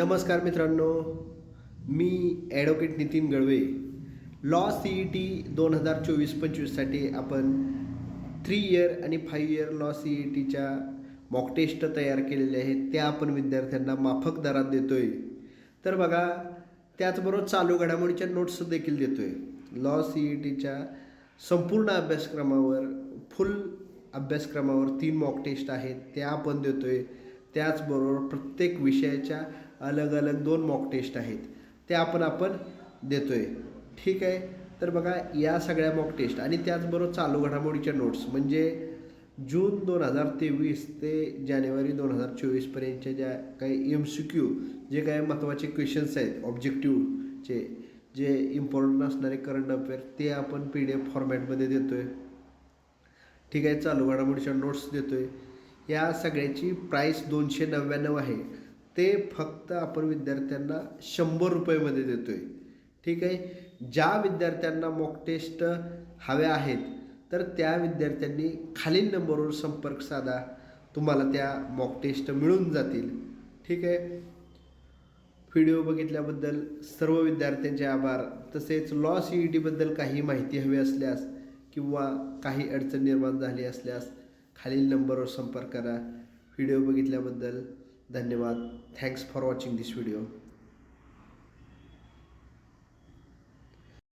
नमस्कार मित्रांनो मी advocate Nitin Galwe law C E T दोन हजार चोवीस पंचवीससाठी आपण थ्री इयर आणि five year law C E टीच्या मॉक टेस्ट तयार केलेले आहेत. त्या आपण विद्यार्थ्यांना माफक दरात देतो आहे तर बघा त्याचबरोबर चालू घडामोडीच्या नोट्स देखील देतो आहे लॉ सी ई टीच्या संपूर्ण अभ्यासक्रमावर फुल अभ्यासक्रमावर तीन मॉक टेस्ट आहेत. त्या आपण देतो आहे त्याचबरोबर प्रत्येक विषयाच्या अलग अलग दोन मॉक टेस्ट आहेत. त्या आपण आपण देतो आहे ठीक आहे? तर बघा या सगळ्या मॉक टेस्ट आणि त्याचबरोबर चालू घडामोडीच्या नोट्स म्हणजे जून दोन हजार तेवीस ते जानेवारी दोन हजार चोवीसपर्यंतच्या ज्या काही एम सी क्यू जे काही महत्त्वाचे क्वेश्चन्स आहेत ऑब्जेक्टिव्हचे जे इम्पॉर्टंट असणारे करंट अफेअर ते आपण पी डी एफ फॉर्मॅटमध्ये देतो आहे ठीक आहे? चालू घडामोडीच्या नोट्स देतो आहे या सगळ्याची प्राईस दोनशे नव्याण्णव आहे. ते फक्त आपण विद्यार्थ्यांना शंभर रुपयेमध्ये देतो आहे ठीक आहे? ज्या विद्यार्थ्यांना मॉक टेस्ट हव्या आहेत तर त्या विद्यार्थ्यांनी खालील नंबरवर संपर्क साधा. तुम्हाला त्या मॉक टेस्ट मिळून जातील. ठीक आहे? व्हिडिओ बघितल्याबद्दल सर्व विद्यार्थ्यांचे आभार. तसेच लॉ सी ई टीबद्दल काही माहिती हवी असल्यास किंवा काही अडचण निर्माण झाली असल्यास खालील नंबरवर संपर्क करा. व्हिडिओ बघितल्याबद्दल धन्यवाद. Thanks for watching this video